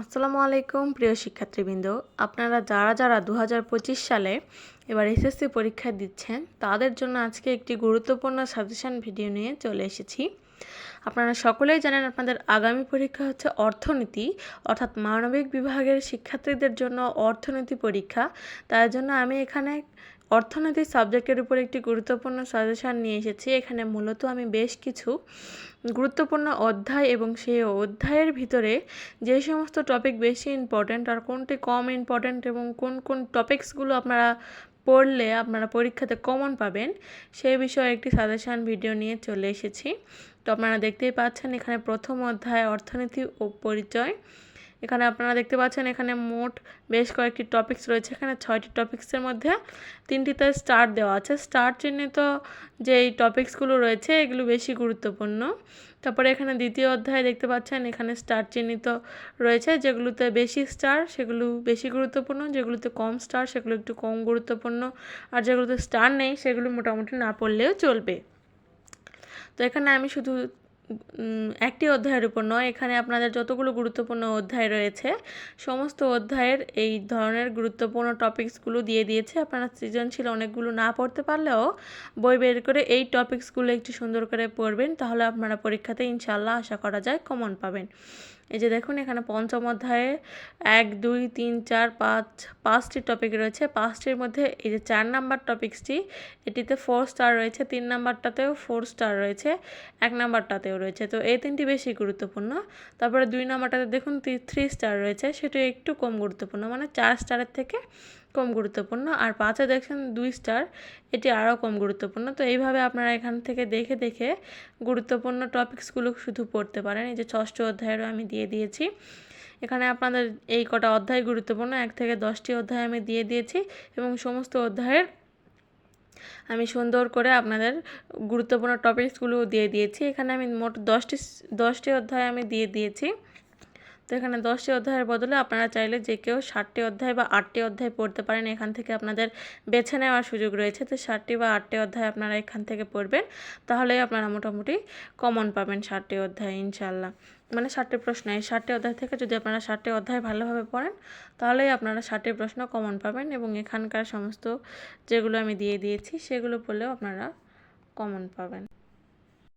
আসসালামু আলাইকুম, প্রিয় শিক্ষার্থীবৃন্দ। আপনারা যারা যারা দু হাজার পঁচিশ সালে এবার এসএসসি পরীক্ষা দিচ্ছেন, তাদের জন্য আজকে একটি গুরুত্বপূর্ণ সাজেশান ভিডিও নিয়ে চলে এসেছি। আপনারা সকলেই জানেন আপনাদের আগামী পরীক্ষা হচ্ছে অর্থনীতি, অর্থাৎ মানবিক বিভাগের শিক্ষার্থীদের জন্য অর্থনীতি পরীক্ষা। তার জন্য আমি এখানে অর্থনীতি সাবজেক্টের উপর একটি গুরুত্বপূর্ণ সাজেশান নিয়ে এসেছি। এখানে মূলত আমি বেশ কিছু গুরুত্বপূর্ণ অধ্যায় এবং সেই অধ্যায়ের ভিতরে যে সমস্ত টপিক বেশি ইম্পর্ট্যান্ট আর কোনটি কম ইম্পর্ট্যান্ট এবং কোন কোন টপিকসগুলো আপনারা পড়লে আপনারা পরীক্ষাতে কমন পাবেন সেই বিষয়ে একটি সাজেশান ভিডিও নিয়ে চলে এসেছি। তো আপনারা দেখতেই পাচ্ছেন এখানে প্রথম অধ্যায় অর্থনীতি ও পরিচয়। এখানে আপনারা দেখতে পাচ্ছেন এখানে মোট বেশ কয়েকটি টপিকস রয়েছে। এখানে ছয়টি টপিক্সের মধ্যে তিনটিতে স্টার দেওয়া আছে। স্টার চিহ্নিত যে এই টপিক্সগুলো রয়েছে, এগুলো বেশি গুরুত্বপূর্ণ। তারপরে এখানে দ্বিতীয় অধ্যায় দেখতে পাচ্ছেন এখানে স্টার চিহ্নিত রয়েছে, যেগুলোতে বেশি স্টার সেগুলো বেশি গুরুত্বপূর্ণ, যেগুলোতে কম স্টার সেগুলো একটু কম গুরুত্বপূর্ণ। আর যেগুলোতে স্টার নেই, সেগুলো মোটামুটি না পড়লেও চলবে। তো এখানে আমি শুধু একটি অধ্যায়ের উপর নয়, এখানে আপনাদের যতগুলো গুরুত্বপূর্ণ অধ্যায় রয়েছে, সমস্ত অধ্যায়ের এই ধরনের গুরুত্বপূর্ণ টপিকসগুলো দিয়ে দিয়েছে। আপনারা সৃজনশীল অনেকগুলো না পড়তে পারলেও বই বের করে এই টপিকসগুলো একটু সুন্দর করে পড়বেন, তাহলে আপনারা পরীক্ষাতে ইনশাল্লাহ আশা করা যায় কমন পাবেন। এই যে দেখুন, এখানে পঞ্চম অধ্যায়ে এক, দুই, তিন, চার, পাঁচ, পাঁচটি টপিক রয়েছে। পাঁচটির মধ্যে এই যে চার নাম্বার টপিক্সটি, এটিতে ফোর স্টার রয়েছে, তিন নাম্বারটাতেও ফোর স্টার রয়েছে, এক নাম্বারটাতেও। রয়েছে। তো এই তিনটি বেশি গুরুত্বপূর্ণ। তারপরে দুই নাম্বারটাতে দেখুন থ্রি স্টার রয়েছে। সেটি একটু কম গুরুত্বপূর্ণ মানে চার স্টারের থেকে কম গুরুত্বপূর্ণ। আর পাঁচে দেখছেন দুই স্টার এটি আরও কম গুরুত্বপূর্ণ। তো এইভাবে আপনারা এখান থেকে দেখে দেখে গুরুত্বপূর্ণ টপিকসগুলো শুধু পড়তে পারেন। এই যে ষষ্ঠ অধ্যায়েরও আমি দিয়ে দিয়েছি। এখানে আপনাদের এই কটা অধ্যায় গুরুত্বপূর্ণ। এক থেকে দশটি অধ্যায় আমি দিয়ে দিয়েছি এবং সমস্ত অধ্যায়ের আমি সুন্দর করে আপনাদের গুরুত্বপূর্ণ টপিকসগুলো দিয়ে দিয়েছি। এখানে আমি মোট দশটি দশটি অধ্যায় আমি দিয়ে দিয়েছি। তো এখানে দশটি অধ্যায়ের বদলে আপনারা চাইলে যে কেউ ষাটটি অধ্যায় বা আটটি অধ্যায় পড়তে পারেন। এখান থেকে আপনাদের বেছে নেওয়ার সুযোগ রয়েছে। তো ষাটটি বা আটটি অধ্যায় আপনারা এখান থেকে পড়বেন। তাহলেই আপনারা মোটামুটি কমন পাবেন ষাটটি অধ্যায় ইনশাল্লাহ মানে ষাটটি প্রশ্ন। এই ষাটটি অধ্যায় থেকে যদি আপনারা ষাটটি অধ্যায় ভালোভাবে পড়েন, তাহলেই আপনারা ষাটটি প্রশ্ন কমন পাবেন এবং এখানকার সমস্ত যেগুলো আমি দিয়ে দিয়েছি, সেগুলো পড়লেও আপনারা কমন পাবেন।